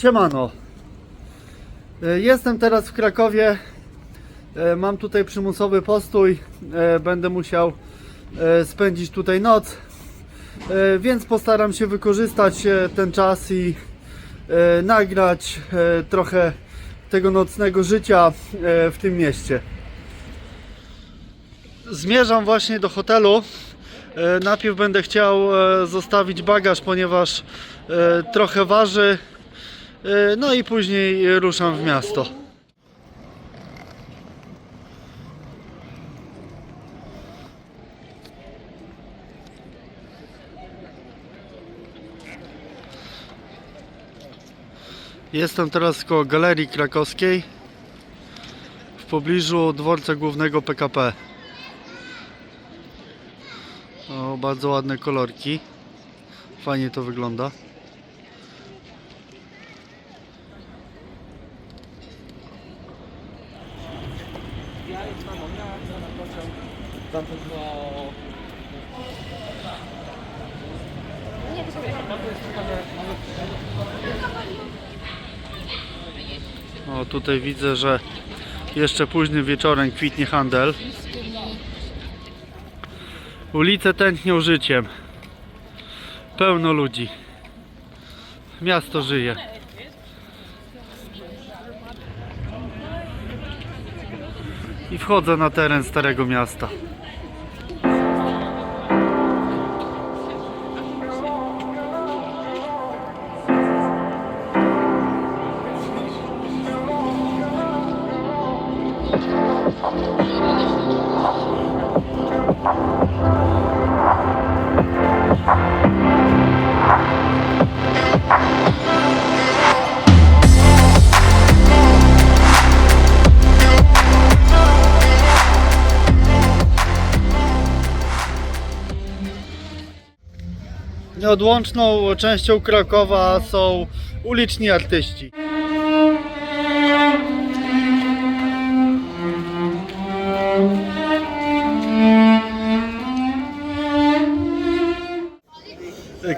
Siemano. E, Jestem teraz w Krakowie. E, Mam tutaj przymusowy postój. E, Będę musiał spędzić tutaj noc. Więc postaram się wykorzystać ten czas i nagrać trochę tego nocnego życia w tym mieście. Zmierzam właśnie do hotelu. Najpierw będę chciał zostawić bagaż, ponieważ trochę waży. E, No i później ruszam w miasto. Jestem teraz koło Galerii Krakowskiej w pobliżu dworca głównego PKP. O, bardzo ładne kolorki. Fajnie to wygląda. O, tutaj widzę, że jeszcze późnym wieczorem kwitnie handel. Ulice tętnią życiem. Pełno ludzi. Miasto żyje. I wchodzę na teren Starego Miasta. Nieodłączną częścią Krakowa są uliczni artyści.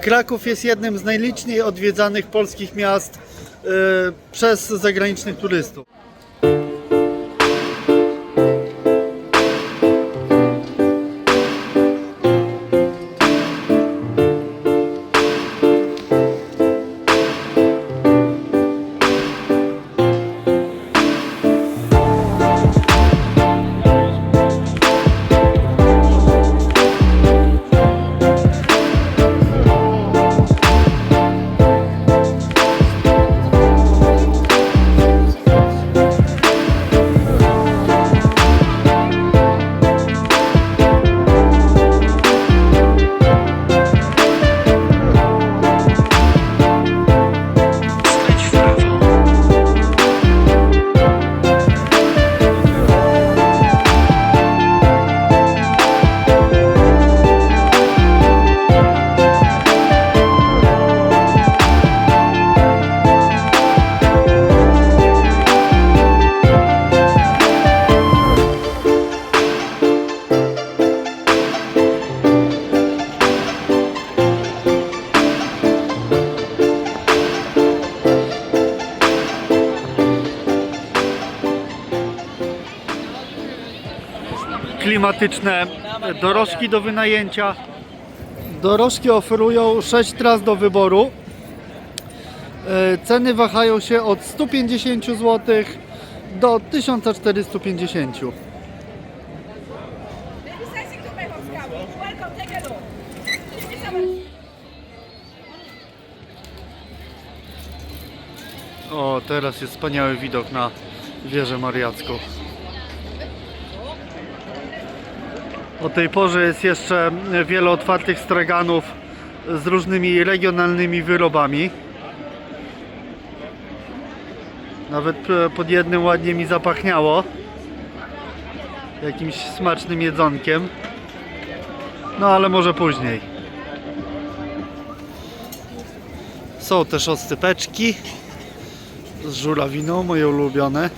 Kraków jest jednym z najliczniej odwiedzanych polskich miast e, przez zagranicznych turystów. Klimatyczne dorożki do wynajęcia. Dorożki oferują 6 tras do wyboru. E, Ceny wahają się od 150 zł do 1450. Sizing to Bechowskawi. Welcome, take a look. Give me some. O, teraz jest wspaniały widok na wieżę mariacką. O tej porze jest jeszcze wiele otwartych straganów z różnymi regionalnymi wyrobami. Nawet e, pod jednym ładnie mi zapachniało. Jakimś smacznym jedzonkiem. No ale może później. Są też oscypeczki z żurawiną, moje ulubione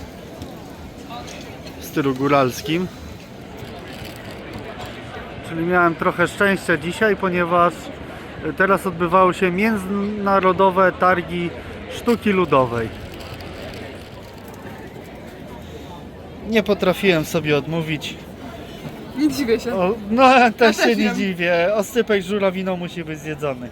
w stylu góralskim. Czyli miałem trochę szczęścia dzisiaj, ponieważ teraz odbywały się międzynarodowe targi sztuki ludowej. Nie potrafiłem sobie odmówić. Nie dziwię się. O, no też też się nie wiem. dziwię. Oscypek z żurawiną musi być zjedzony.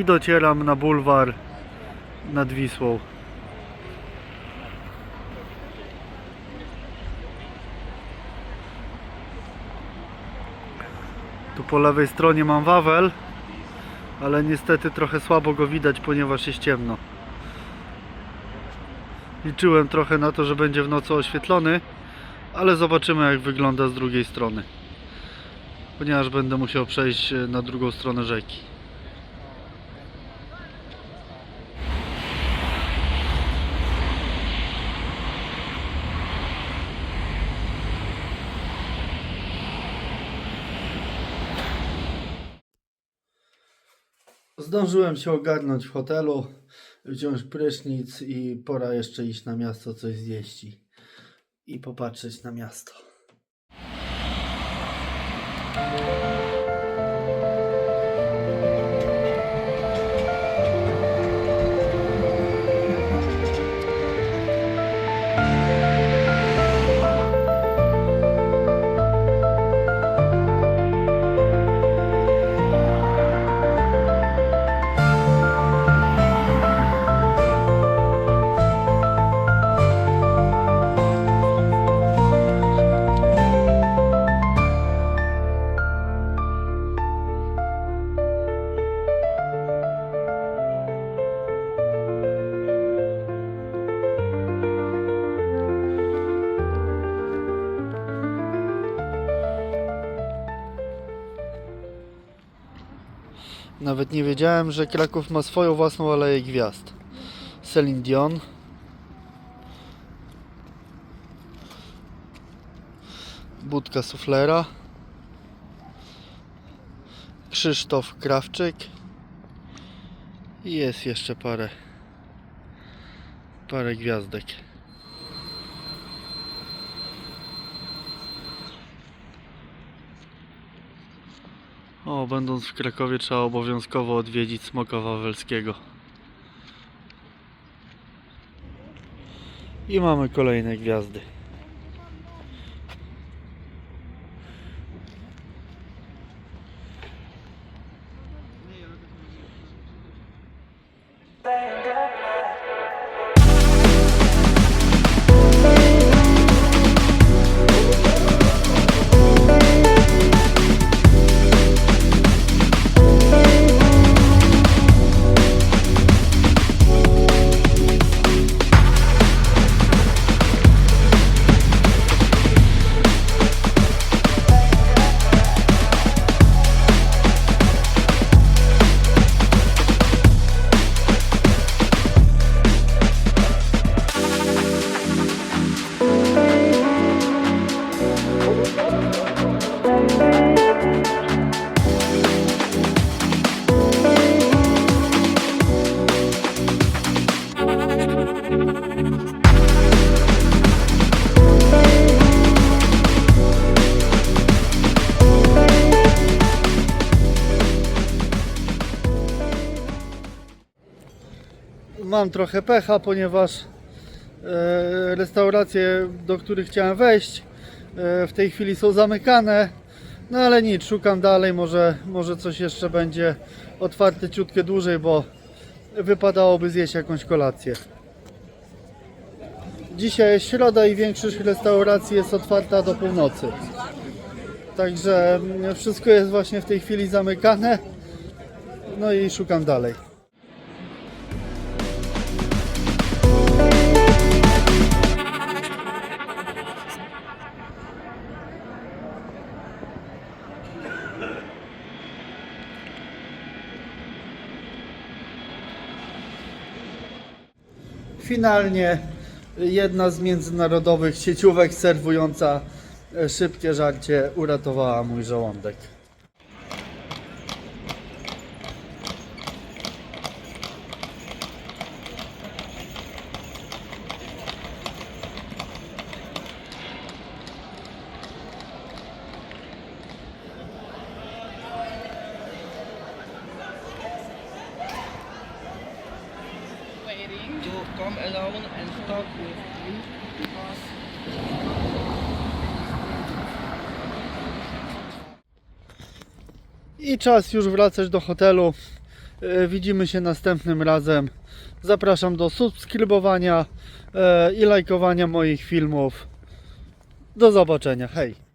I docieram na bulwar nad Wisłą. Tu po lewej stronie mam Wawel, ale niestety trochę słabo go widać, ponieważ jest ciemno. Liczyłem trochę na to, że będzie w nocy oświetlony, ale zobaczymy jak wygląda z drugiej strony. Ponieważ będę musiał przejść e, na drugą stronę rzeki. Zdążyłem się ogarnąć w hotelu, wziąć prysznic i pora jeszcze iść na miasto coś zjeść i, i popatrzeć na miasto. Nawet nie wiedziałem, że Kraków ma swoją własną aleję gwiazd. Celine Dion. Budka suflera. Krzysztof Krawczyk. I jest jeszcze parę parę gwiazdek. O, będąc w Krakowie trzeba obowiązkowo odwiedzić Smoka Wawelskiego. I mamy kolejne gwiazdy. Mam trochę pecha, ponieważ e, restauracje, do których chciałem wejść, e, w tej chwili są zamykane. No ale nic, szukam dalej, może, może coś jeszcze będzie otwarte ciutkę dłużej, bo wypadałoby zjeść jakąś kolację. Dzisiaj jest środa i większość restauracji jest otwarta do północy. Także wszystko jest właśnie w tej chwili zamykane. No i szukam dalej. Finalnie jedna z międzynarodowych sieciówek serwująca e, szybkie żarcie uratowała mój żołądek. I czas już wracać do hotelu. E, Widzimy się następnym razem. Zapraszam do subskrybowania e, i lajkowania moich filmów. Do zobaczenia. Hej!